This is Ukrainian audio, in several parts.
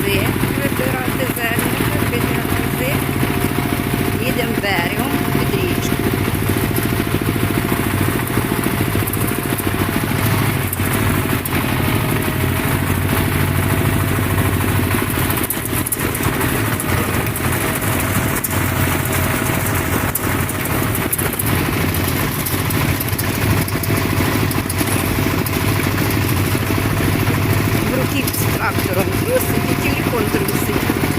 кози, вибирати зерника, біля кози, їдемо берегом під річку. трактором. и телефон трусить.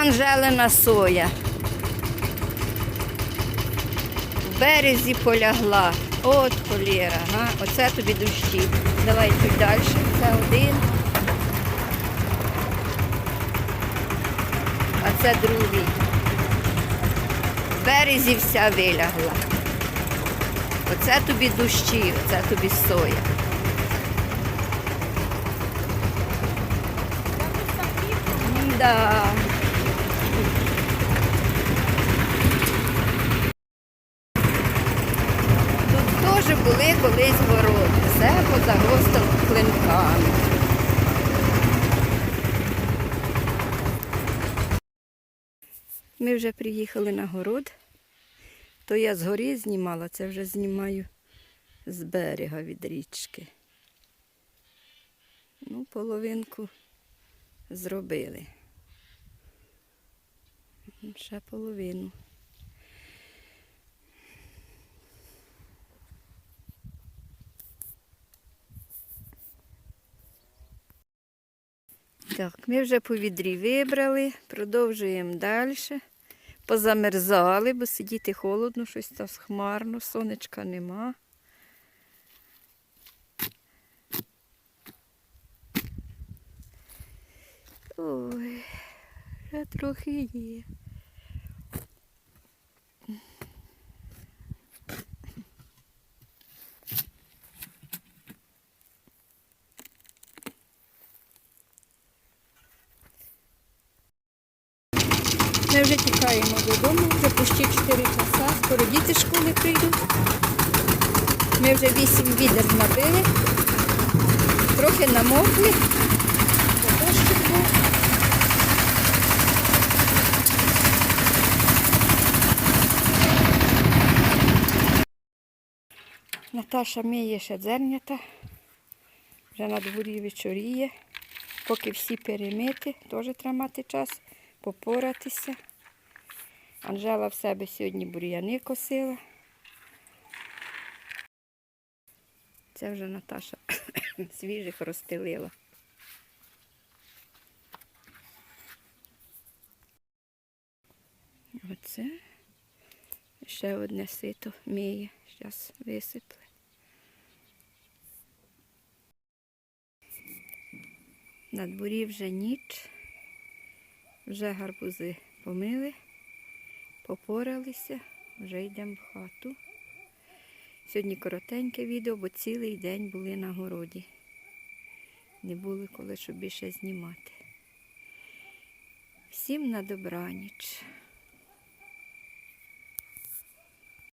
Анжелина соя. В березі полягла. От холєра, га? Оце тобі дощі. Давай чуть далі. Це один. А це другий. В березі вся вилягла. Оце тобі дощі, оце тобі соя. Да. Теж були колись городи. Все позагостило клинками. Ми вже приїхали на город. То я згорі знімала, це вже знімаю з берега від річки. Ну, половинку зробили. Ще половину. Так, ми вже по відрі вибрали, продовжуємо далі. Позамерзали, бо сидіти холодно, щось там хмарно, сонечка нема. Ой, вже трохи є. Ми вже тікаємо додому, вже почти 4 часа, скоро діти з школи прийдуть. Ми вже 8 відер набили, трохи намокли. дощик був. Наташа миє ще дзернята, вже на дворі вечоріє. Поки всі перемити, теж треба мати час попоратися. Анжела в себе сьогодні бур'яни косила. Це вже Наташа свіжих розстелила. Оце ще одне сито міє. Зараз висипле. На дворі вже ніч. Вже гарбузи помили, попоралися, вже йдемо в хату. Сьогодні коротеньке відео, бо цілий день були на городі. Не було коли щоб більше знімати. Всім на добраніч.